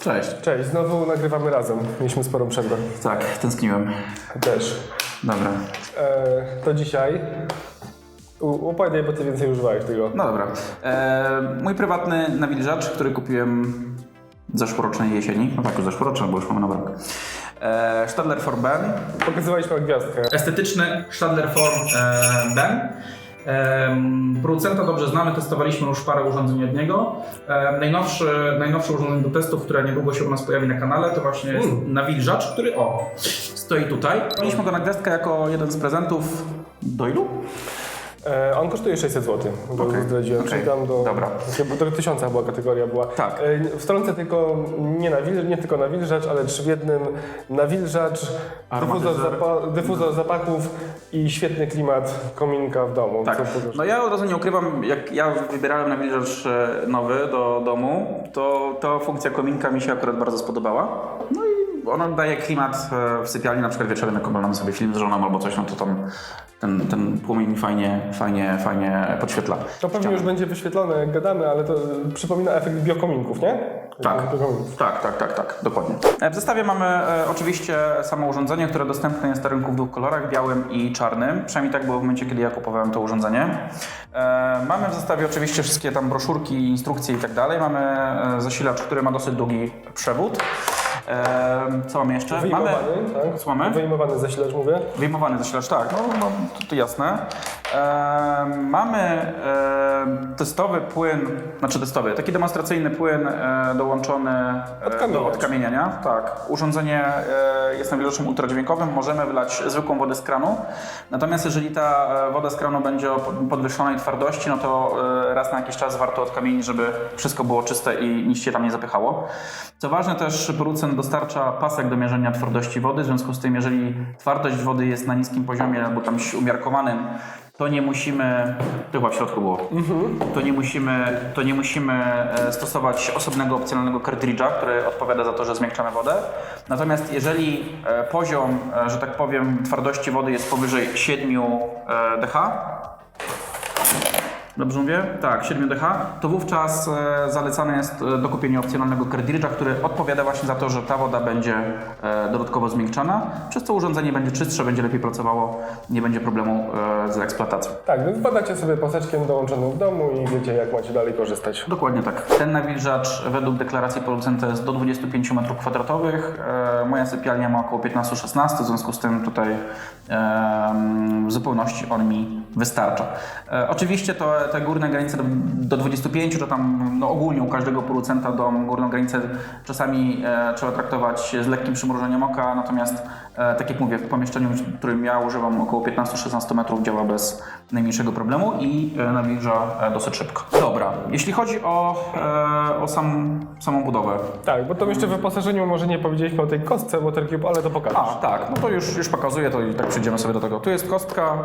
Cześć. Cześć, znowu nagrywamy razem. Mieliśmy sporą przerwę. Tak, tęskniłem. Też. Dobra. E, to dzisiaj. U, opowiadaj, bo ty więcej używałeś tego. No dobra. E, mój prywatny nawilżacz, który kupiłem zeszłorocznej jesieni. No tak, już zeszłoroczny, bo już mamy nowy rok. E, Stadler for Ben. Pokazywaliśmy gwiazdkę. Estetyczny Stadler for e, Ben. Producenta dobrze znamy, testowaliśmy już parę urządzeń od niego. Najnowszy, najnowsze urządzenie do testów, które niedługo się u nas pojawi na kanale, to właśnie jest nawilżacz, który o, stoi tutaj. Mieliśmy go na gwiazdkę jako jeden z prezentów do ilu? E, on kosztuje 600 zł, bo już zdradziłem. okej, Czyli tam do, dobra. Bo do 1000 była kategoria była. Tak. E, w stronce tylko nie, nawil, nie tylko nawilżacz, ale też w jednym nawilżacz, dyfuzor, zapa, dyfuzor zapachów i świetny klimat kominka w domu. Tak. No ja od razu nie ukrywam, jak ja wybierałem nawilżacz e, nowy do domu, to ta funkcja kominka mi się akurat bardzo spodobała. No i ona daje klimat e, w sypialni, na przykład wieczorem jak oglądamy sobie film z żoną albo coś, no to tam ten, ten płomień mi fajnie, fajnie, fajnie podświetla. To pewnie już będzie wyświetlone, jak gadamy, ale to przypomina efekt biokominków, nie? Tak. Biokominków. Tak, tak, tak, tak, dokładnie. E, W zestawie mamy e, oczywiście samo urządzenie, które dostępne jest na rynku w dwóch kolorach, białym i czarnym. Przynajmniej tak było w momencie, kiedy ja kupowałem to urządzenie. E, mamy w zestawie oczywiście wszystkie tam broszurki, instrukcje i tak dalej. Mamy e, zasilacz, który ma dosyć długi przewód. E, co mamy jeszcze? Mamy Wyjmowany, tak? Słuchamy? Wyjmowany zasilacz, mówię. Wyjmowany zasilacz, tak, no, no to, to jasne. E, mamy e, testowy płyn, znaczy testowy, taki demonstracyjny płyn e, dołączony e, do odkamieniania. Tak, urządzenie e, jest nawilżaczem ultradźwiękowym, możemy wylać zwykłą wodę z kranu. Natomiast jeżeli ta e, woda z kranu będzie podwyższonej twardości, no to e, raz na jakiś czas warto odkamienić, żeby wszystko było czyste i nic się tam nie zapychało. Co ważne też producent dostarcza pasek do mierzenia twardości wody, w związku z tym jeżeli twardość wody jest na niskim poziomie albo tam umiarkowanym, to nie musimy, to chyba w środku było, to nie musimy, to nie musimy e, stosować osobnego opcjonalnego kartridża, który odpowiada za to, że zmiękczamy wodę. Natomiast jeżeli e, poziom, e, że tak powiem, twardości wody jest powyżej 7 e, dH, Dobrze mówię? Tak, 7 dH. To wówczas e, zalecane jest e, dokupienie opcjonalnego kartridża, który odpowiada właśnie za to, że ta woda będzie e, dodatkowo zmiękczana, przez co urządzenie będzie czystsze, będzie lepiej pracowało, nie będzie problemu z eksploatacją. Tak, więc badacie sobie paseczkiem dołączonym w domu i wiecie, jak macie dalej korzystać. Dokładnie tak. Ten nawilżacz według deklaracji producenta jest do 25 m2. E, moja sypialnia ma około 15-16, w związku z tym tutaj w zupełności on mi wystarcza. Oczywiście to, te górne granice do, do 25 to tam no, ogólnie u każdego producenta do górną granicę czasami e, trzeba traktować z lekkim przymrużeniem oka, natomiast tak jak mówię, w pomieszczeniu, w którym ja używam około 15-16 metrów działa bez najmniejszego problemu i e, nawilża e, dosyć szybko. Dobra, jeśli chodzi o, e, o sam, samą budowę. Tak, bo to jeszcze w wyposażeniu może nie powiedzieliśmy o tej kostce Watercube, ale to pokażę. A, tak, no to już, już pokazuję, to i tak przejdziemy sobie do tego. Tu jest kostka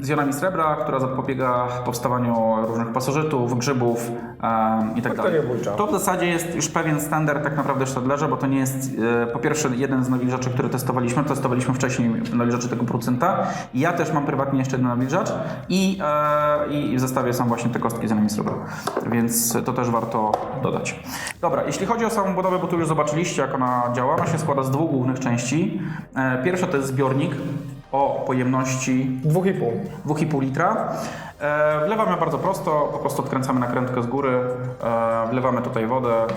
z jonami srebra, która zapobiega powstawaniu różnych pasożytów, grzybów i tak dalej. To w zasadzie jest już pewien standard tak naprawdę w Stadlerze, bo to nie jest e, po pierwsze jeden z nawilżaczy, który testowaliśmy, testowaliśmy wcześniej nawilżaczy tego producenta. Ja też mam prywatnie jeszcze jeden nawilżacz i, e, i w zestawie są właśnie te kostki z jonami srebra, więc to też warto dodać. Dobra, jeśli chodzi o samą budowę, bo tu już zobaczyliście jak ona działa, ona się składa z dwóch głównych części. E, Pierwsza to jest zbiornik o pojemności Dwóch i pół. 2,5 litra. E, Wlewamy bardzo prosto, po prostu odkręcamy nakrętkę z góry, e, wlewamy tutaj wodę. E,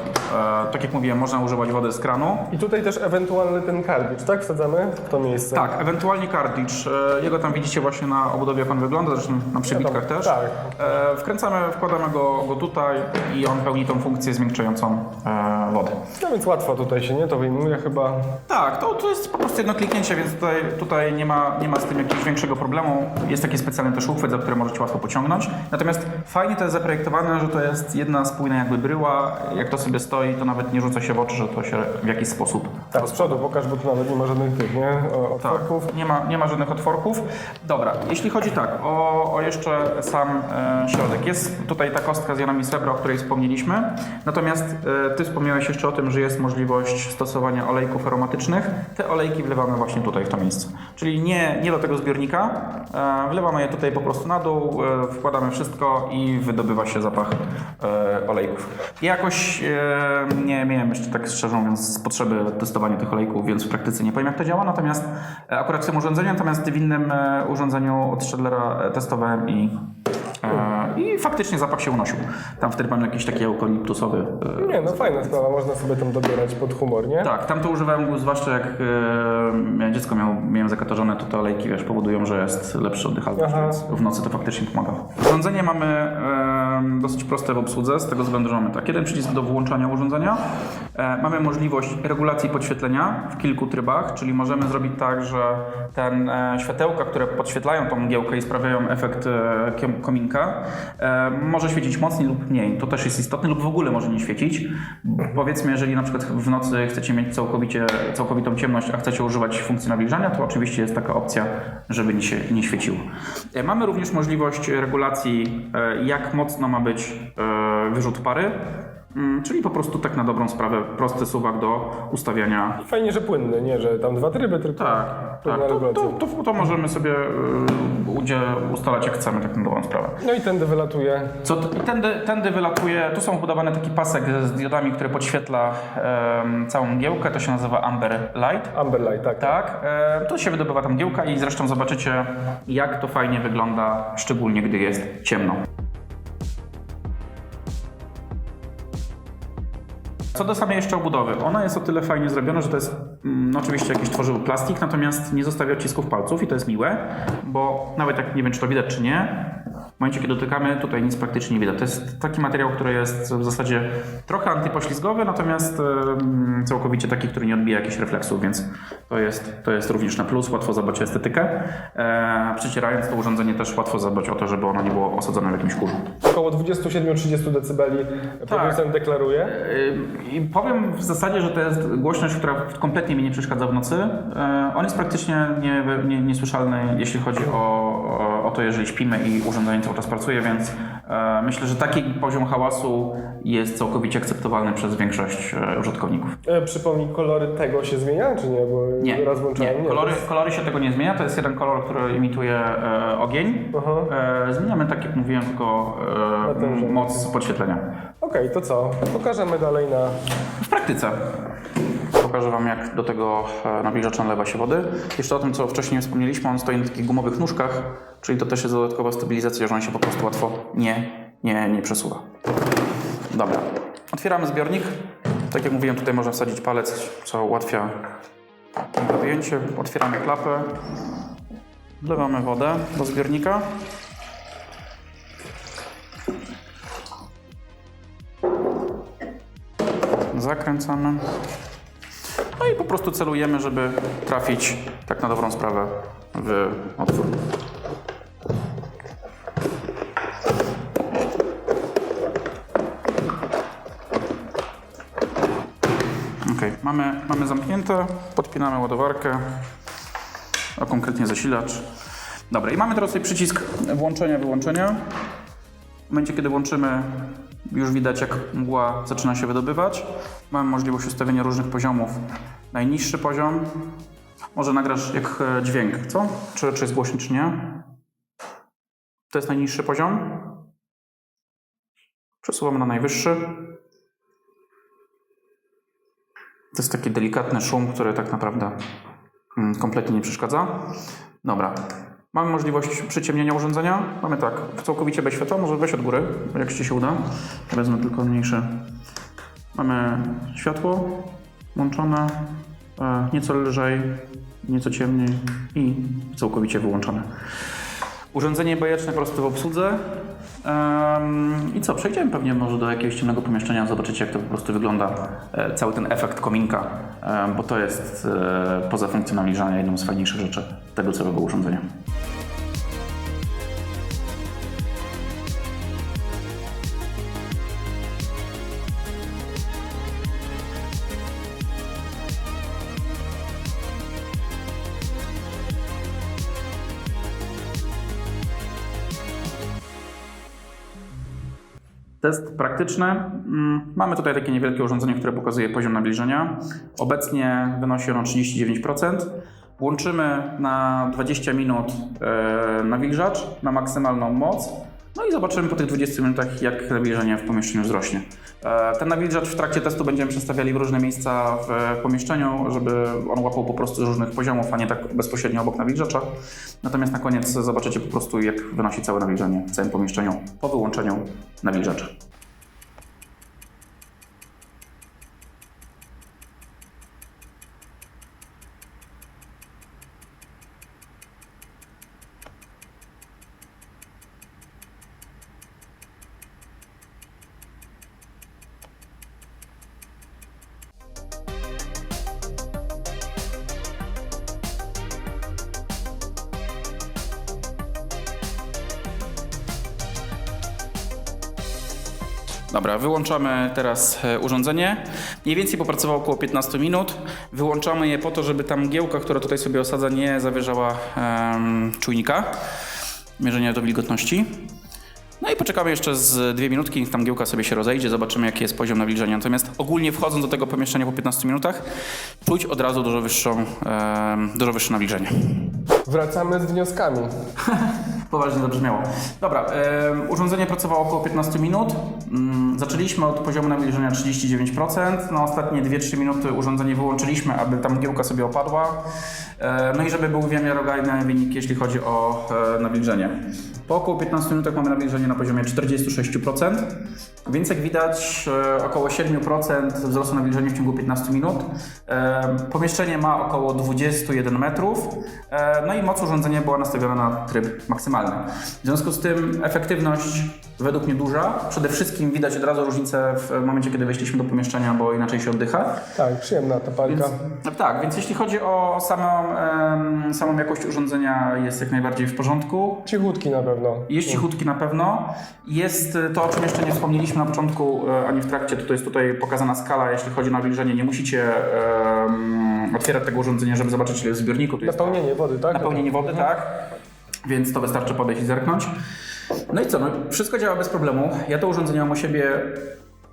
Tak jak mówiłem, można używać wody z kranu. I tutaj też ewentualny ten kartridż, tak? Wsadzamy w to miejsce. Tak, ewentualnie kartridż. Jego tam widzicie właśnie na obudowie, jak on wygląda, zresztą na przebitkach też. tak. Wkręcamy, wkładamy go, go tutaj i on pełni tą funkcję zmiękczającą wodę. No więc łatwo tutaj się, nie? To wyjmuje chyba. Tak, to, to jest po prostu jedno kliknięcie, więc tutaj, tutaj nie, ma, nie ma z tym jakiegoś większego problemu. Jest taki specjalny też uchwyt, za który możecie łatwo łatwo pociągnąć. Natomiast fajnie to jest zaprojektowane, że to jest jedna spójna jakby bryła. Jak to sobie stoi, to nawet nie rzuca się w oczy, że to się w jakiś sposób Tak, z przodu pokaż, bo tu nawet nie ma żadnych tych, nie? Otworków. tak, nie ma, nie ma żadnych otworków. Dobra, jeśli chodzi tak, o, o jeszcze sam e, środek. Jest tutaj ta kostka z jonami srebra, o której wspomnieliśmy. Natomiast e, Ty wspomniałeś jeszcze o tym, że jest możliwość stosowania olejków aromatycznych. Te olejki wlewamy właśnie tutaj, w to miejsce. Czyli nie, nie do tego zbiornika. E, wlewamy je tutaj po prostu na dół, wkładamy wszystko i wydobywa się zapach e, olejków. Ja jakoś e, nie miałem jeszcze tak szczerze mówiąc potrzeby testowania tych olejków, więc w praktyce nie powiem jak to działa, natomiast e, akurat w tym urządzeniu, natomiast w innym e, urządzeniu od Stadlera e, testowałem i, e, i faktycznie zapach się unosił. Tam wtedy mam jakiś taki eukaliptusowy. E, Nie, no fajna sprawa, można sobie tam dobierać pod humor, nie? tak, tam to używałem, zwłaszcza jak e, dziecko miał, miałem zakatarzone, to te olejki wiesz, powodują, że jest lepszy oddychalność, więc w nocy to faktycznie pomaga. Urządzenie mamy e, dosyć proste w obsłudze, z tego względu, że mamy tak, jeden przycisk do włączania urządzenia, mamy możliwość regulacji podświetlenia w kilku trybach, czyli możemy zrobić tak, że ten e, światełka, które podświetlają tą mgiełkę i sprawiają efekt e, kominka, e, może świecić mocniej lub mniej. To też jest istotne, lub w ogóle może nie świecić. Powiedzmy, jeżeli na przykład w nocy chcecie mieć całkowicie, całkowitą ciemność, a chcecie używać funkcji nawilżania, to oczywiście jest taka opcja, żeby nie, się, nie świeciło. E, Mamy również możliwość regulacji, e, jak mocno ma być e, wyrzut pary. Mm, Czyli po prostu tak na dobrą sprawę prosty suwak do ustawiania Fajnie, że płynny, nie, że tam dwa tryby, tylko tak, tak. To, to, to, to możemy sobie y, ustalać jak chcemy, tak na dobrą sprawę. No i tędy wylatuje. Co, tędy, tędy wylatuje, tu są wbudowany taki pasek z diodami, który podświetla em, całą mgiełkę, to się nazywa Amber Light. Amber Light, tak. Tak, tu się wydobywa ta mgiełka i zresztą zobaczycie jak to fajnie wygląda, szczególnie gdy jest ciemno. Co do samej jeszcze obudowy, ona jest o tyle fajnie zrobiona, że to jest mm, no oczywiście jakiś tworzywy plastik, natomiast nie zostawia odcisków palców i to jest miłe, bo nawet jak nie wiem, czy to widać, czy nie, w momencie, kiedy dotykamy, tutaj nic praktycznie nie widać. To jest taki materiał, który jest w zasadzie trochę antypoślizgowy, natomiast całkowicie taki, który nie odbija jakichś refleksów, więc to jest, to jest również na plus, łatwo zadbać o estetykę. E, przycierając to urządzenie też łatwo zadbać o to, żeby ono nie było osadzone w jakimś kurzu. Około 27-30 decybeli producent deklaruje. I powiem w zasadzie, że to jest głośność, która kompletnie mi nie przeszkadza w nocy. E, On jest praktycznie nie, nie, niesłyszalny, jeśli chodzi o, o, o to, jeżeli śpimy i urządzenie cały czas pracuje, więc e, myślę, że taki poziom hałasu jest całkowicie akceptowalny przez większość e, użytkowników. E, przypomnij, kolory tego się zmienia, czy nie? Bo Nie, raz włączałem. nie. Kolory, kolory się tego nie zmienia, to jest jeden kolor, który imituje ogień. Aha. Zmieniamy, tak jak mówiłem, tylko moc podświetlenia. Okej, to co? Pokażemy dalej na... W praktyce. Pokażę Wam, jak do tego e, nawilżacza nalewa się wody. Jeszcze o tym, co wcześniej wspomnieliśmy, on stoi na takich gumowych nóżkach, czyli to też jest dodatkowa stabilizacja, że on się po prostu łatwo nie, nie, nie przesuwa. Dobra. Otwieramy zbiornik. Tak jak mówiłem, tutaj można wsadzić palec, co ułatwia wyjęcie. Otwieramy klapę. Wlewamy wodę do zbiornika. Zakręcamy. I po prostu celujemy, żeby trafić tak na dobrą sprawę w otwór. Ok, mamy, mamy zamknięte, podpinamy ładowarkę, a konkretnie zasilacz. Dobra, i mamy teraz tutaj przycisk włączenia, wyłączenia. W momencie, kiedy włączymy, już widać, jak mgła zaczyna się wydobywać. Mamy możliwość ustawienia różnych poziomów. Najniższy poziom. Może nagrasz jak e, dźwięk, co? Czy, czy jest głośny, czy nie? To jest najniższy poziom. Przesuwamy na najwyższy. To jest taki delikatny szum, który tak naprawdę mm, kompletnie nie przeszkadza. Dobra. Mamy możliwość przyciemnienia urządzenia. Mamy tak, całkowicie bez światła, może weź od góry, jak Ci się uda. Wezmę tylko mniejsze. Mamy światło włączone, e, nieco lżej, nieco ciemniej i całkowicie wyłączone. Urządzenie bajeczne prosto w obsłudze. I co, przejdziemy pewnie może do jakiegoś ciemnego pomieszczenia, zobaczycie jak to po prostu wygląda, e, cały ten efekt kominka, em, bo to jest e, poza funkcją nawilżania jedną z fajniejszych rzeczy tego całego urządzenia. Test praktyczny. Mm, Mamy tutaj takie niewielkie urządzenie, które pokazuje poziom nawilżenia. Obecnie wynosi ono 39%. Włączymy na 20 minut e, nawilżacz na maksymalną moc. No i zobaczymy po tych 20 minutach, jak nawilżenie w pomieszczeniu wzrośnie. E, Ten nawilżacz w trakcie testu będziemy przestawiali w różne miejsca w pomieszczeniu, żeby on łapał po prostu z różnych poziomów, a nie tak bezpośrednio obok nawilżacza. Natomiast na koniec zobaczycie po prostu, jak wynosi całe nawilżenie w całym pomieszczeniu po wyłączeniu nawilżacza. Dobra, wyłączamy teraz e, urządzenie. Mniej więcej popracowało około 15 minut. Wyłączamy je po to, żeby ta mgiełka, która tutaj sobie osadza, nie zawyżała em, czujnika. Mierzenia do wilgotności. No i poczekamy jeszcze z dwie minutki, niech ta mgiełka sobie się rozejdzie, zobaczymy jaki jest poziom nawilżenia. Natomiast ogólnie wchodząc do tego pomieszczenia po 15 minutach, czuć od razu dużo, wyższą, em, dużo wyższe nawilżenie. Wracamy z wnioskami. Poważnie zabrzmiało. Dobra, urządzenie pracowało około 15 minut. Mm, zaczęliśmy od poziomu nawilżenia 39%. Na ostatnie 2-3 minuty urządzenie wyłączyliśmy, aby ta mgiełka sobie opadła. E, no i żeby był w miarogajny wynik, jeśli chodzi o e, nawilżenie. Po około 15 minutach mamy nawilżenie na poziomie 46%, więc jak widać e, około 7% wzrostu nawilżenia w ciągu 15 minut. Pomieszczenie ma około 21 metrów, no i moc urządzenia była nastawiona na tryb maksymalny. W związku z tym efektywność według mnie duża. Przede wszystkim widać od razu różnicę w momencie, kiedy weszliśmy do pomieszczenia, bo inaczej się oddycha. Tak, przyjemna ta palka. Więc, tak, więc jeśli chodzi o samą, samą jakość urządzenia jest jak najbardziej w porządku. Cichutki na pewno. Jest cichutki na pewno. Jest e, to, o czym jeszcze nie wspomnieliśmy na początku, e, ani w trakcie, to jest tutaj pokazana skala, jeśli chodzi o nawilżenie. Nie musicie otwierać tego urządzenia, żeby zobaczyć ile jest w zbiorniku. Tu jest Napełnienie wody, tak? napełnienie wody, tak? Więc to wystarczy podejść i zerknąć. No i co, no, wszystko działa bez problemu. Ja to urządzenie mam u siebie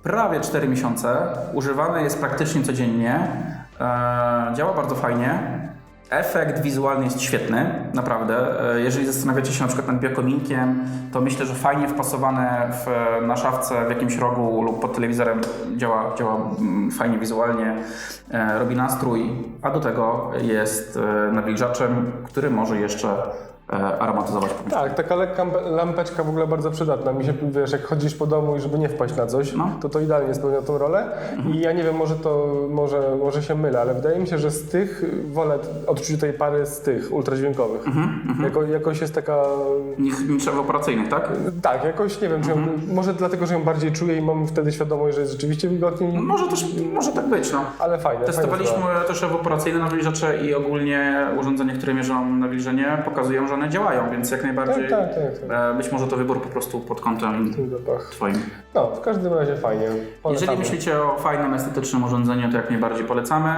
prawie 4 miesiące. Używane jest praktycznie codziennie. E, działa bardzo fajnie. Efekt wizualny jest świetny, naprawdę. E, Jeżeli zastanawiacie się na przykład nad biokominkiem, to myślę, że fajnie wpasowane w, na szafce w jakimś rogu lub pod telewizorem działa, działa mm, fajnie wizualnie, e, robi nastrój, a do tego jest e, nawilżaczem, który może jeszcze aromatyzować pomieszczenie. Tak, taka lekka lampeczka w ogóle bardzo przydatna. Mi się, wiesz, jak chodzisz po domu i żeby nie wpaść na coś, No. to to idealnie spełnia tą rolę. I ja nie wiem, może to, może, może się mylę, ale wydaje mi się, że z tych wolę odczuć tej pary z tych ultradźwiękowych. Jako, jakoś jest taka... Niż, niż operacyjnych, tak? Tak, jakoś nie wiem, czy ją, może dlatego, że ją bardziej czuję i mam wtedy świadomość, że jest rzeczywiście wilgotniej, Może też, może tak być, no. ale fajne. Testowaliśmy sprawa. też ewaporacyjne nawilżacze i ogólnie urządzenia, które mierzą nawilżenie, pokazują, że one działają, więc jak najbardziej Tak, tak, tak, tak. e, być może to wybór po prostu pod kątem. Twoim. No, w każdym razie fajnie. Polecamy. Jeżeli myślicie o fajnym, estetycznym urządzeniu, to jak najbardziej polecamy.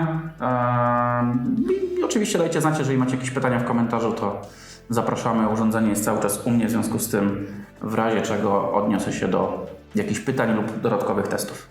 I oczywiście dajcie znać, jeżeli macie jakieś pytania w komentarzu, to zapraszamy. Urządzenie jest cały czas u mnie, w związku z tym w razie czego odniosę się do jakichś pytań lub dodatkowych testów.